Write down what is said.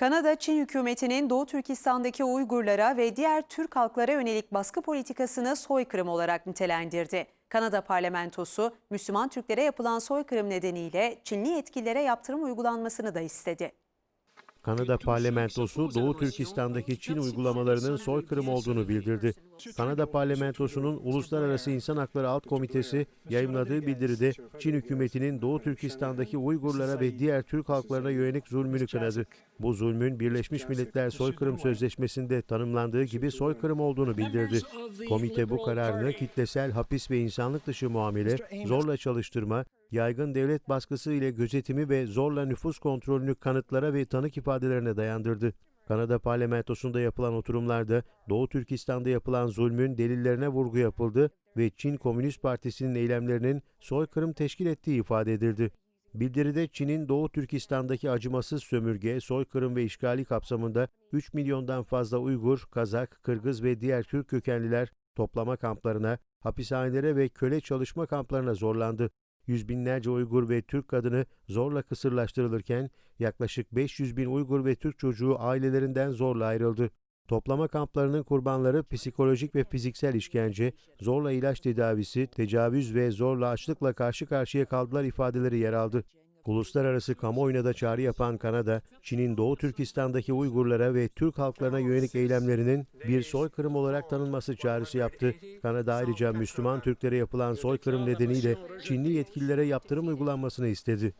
Kanada, Çin hükümetinin Doğu Türkistan'daki Uygurlara ve diğer Türk halklara yönelik baskı politikasını soykırım olarak nitelendirdi. Kanada parlamentosu, Müslüman Türklere yapılan soykırım nedeniyle Çinli yetkililere yaptırım uygulanmasını da istedi. Kanada parlamentosu Doğu Türkistan'daki Çin uygulamalarının soykırım olduğunu bildirdi. Kanada parlamentosunun Uluslararası İnsan Hakları Alt Komitesi yayımladığı bildiride Çin hükümetinin Doğu Türkistan'daki Uygurlara ve diğer Türk halklarına yönelik zulmünü kınadı. Bu zulmün Birleşmiş Milletler Soykırım Sözleşmesi'nde tanımlandığı gibi soykırım olduğunu bildirdi. Komite bu kararını kitlesel hapis ve insanlık dışı muamele, zorla çalıştırma, yaygın devlet baskısı ile gözetimi ve zorla nüfus kontrolünü kanıtlara ve tanık ifadelerine dayandırdı. Kanada parlamentosunda yapılan oturumlarda Doğu Türkistan'da yapılan zulmün delillerine vurgu yapıldı ve Çin Komünist Partisi'nin eylemlerinin soykırım teşkil ettiği ifade edildi. Bildiride Çin'in Doğu Türkistan'daki acımasız sömürge, soykırım ve işgali kapsamında 3 milyondan fazla Uygur, Kazak, Kırgız ve diğer Türk kökenliler toplama kamplarına, hapishanelere ve köle çalışma kamplarına zorlandı. Yüz binlerce Uygur ve Türk kadını zorla kısırlaştırılırken yaklaşık 500 bin Uygur ve Türk çocuğu ailelerinden zorla ayrıldı. Toplama kamplarının kurbanları psikolojik ve fiziksel işkence, zorla ilaç tedavisi, tecavüz ve zorla açlıkla karşı karşıya kaldılar ifadeleri yer aldı. Uluslararası kamuoyuna da çağrı yapan Kanada, Çin'in Doğu Türkistan'daki Uygurlara ve Türk halklarına yönelik eylemlerinin bir soykırım olarak tanınması çağrısı yaptı. Kanada ayrıca Müslüman Türklere yapılan soykırım nedeniyle Çinli yetkililere yaptırım uygulanmasını istedi.